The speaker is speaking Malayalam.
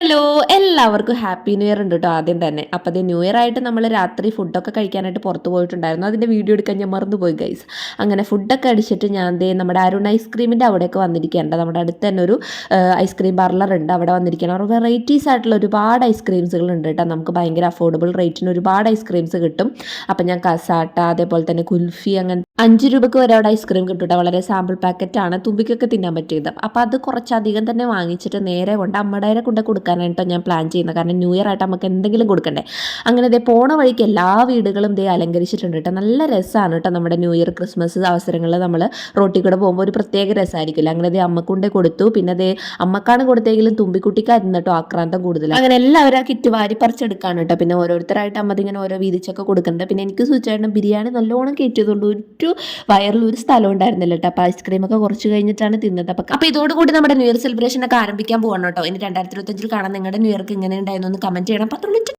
ഹലോ എല്ലാവർക്കും ഹാപ്പി ന്യൂ ഇയർ ഉണ്ട് കേട്ടോ ആദ്യം തന്നെ. അപ്പോൾ അത് ന്യൂ ഇയർ ആയിട്ട് നമ്മൾ രാത്രി ഫുഡൊക്കെ കഴിക്കാനായിട്ട് പുറത്ത് പോയിട്ടുണ്ടായിരുന്നു. അതിന്റെ വീഡിയോ എടുക്കാൻ ഞാൻ മറന്നുപോയി ഗൈസ് അങ്ങനെ ഫുഡൊക്കെ അടിച്ചിട്ട് ഞാൻ ദേ നമ്മുടെ അരുൺ ഐസ്ക്രീമിന്റെ അവിടെയൊക്കെ വന്നിരിക്കേണ്ട നമ്മുടെ അടുത്ത് തന്നെ ഒരു ഐസ്ക്രീം പാർലർ ഉണ്ട്. അവിടെ വന്നിരിക്കണം അവർ വെറൈറ്റീസ് ആയിട്ടുള്ള ഒരുപാട് ഐസ്ക്രീംസുകൾ ഉണ്ട് കേട്ടോ നമുക്ക് ഭയങ്കര അഫോർഡബിൾ റേറ്റിന് ഒരുപാട് ഐസ്ക്രീംസ് കിട്ടും. അപ്പം ഞാൻ കസാട്ട അതേപോലെ തന്നെ കുൽഫി അങ്ങനെ അഞ്ച് രൂപയ്ക്ക് വരെ അവിടെ ഐസ്ക്രീം കിട്ടും വളരെ സാമ്പിൾ പാക്കറ്റാണ് തുമ്പിക്കൊക്കെ തിന്നാൻ പറ്റിയത്. അപ്പോൾ അത് കുറച്ചധികം തന്നെ വാങ്ങിച്ചിട്ട് നേരെ കൊണ്ട് അമ്മടേനെ കൊണ്ട് കൊടുക്കാനായിട്ടോ ഞാൻ പ്ലാൻ ചെയ്യുന്നത്. കാരണം ന്യൂ ഇയർ ആയിട്ട് നമുക്ക് എന്തെങ്കിലും കൊടുക്കണ്ടേ. അങ്ങനെ ഇതേ പോണ വഴിക്ക് എല്ലാ വീടുകളും ഇതേ അലങ്കരിച്ചിട്ടുണ്ട് കേട്ടോ നല്ല രസമാണ് കേട്ടോ നമ്മുടെ ന്യൂ ഇയർ ക്രിസ്മസ് അവസരങ്ങളിൽ നമ്മൾ റോട്ടിൽ കൂടെ പോകുമ്പോൾ ഒരു പ്രത്യേക രസമായിരിക്കില്ല അങ്ങനെ ദേ അമ്മക്കൊണ്ടേ കൊടുത്തു. പിന്നെ അതേ അമ്മക്കാണ് കൊടുത്തെങ്കിലും തുമ്പിക്കുട്ടിക്കായിരുന്നു കേട്ടോ ആക്രാന്തം കൂടുതൽ. അങ്ങനെ എല്ലാവരും ആ കിറ്റ് വാരി പറിച്ചെടുക്കാണ് കേട്ടോ പിന്നെ ഓരോരുത്തരായിട്ട് അമ്മ ഇങ്ങനെ ഓരോ വീതിച്ചൊക്കെ കൊടുക്കുന്നുണ്ട്. പിന്നെ എനിക്ക് സൂചിച്ചായിട്ട് ബിരിയാണി നല്ലോണം കയറ്റിയതുകൊണ്ട് ഒരു വയറിൽ ഒരു സ്ഥലം ഉണ്ടായിരുന്നില്ല കേട്ടോ. അപ്പോൾ ഐസ്ക്രീം ഒക്കെ കുറച്ച് കഴിഞ്ഞിട്ടാണ് തിന്നത്. അപ്പോൾ അപ്പോൾ ഇതോടുകൂടി നമ്മുടെ ന്യൂ ഇയർ സെലിബ്രേഷൻ ഒക്കെ ആരംഭിക്കാൻ പോകണം കേട്ടോ. ഇനി രണ്ടായിരത്തി ഇരുപത്തഞ്ചിൽ കാണാൻ നിങ്ങളുടെ ന്യൂ ഇയർക്ക് ഇങ്ങനെ ഉണ്ടായിരുന്നു എന്ന് കമന്റ് ചെയ്യണം. പത്തുള്ളൂ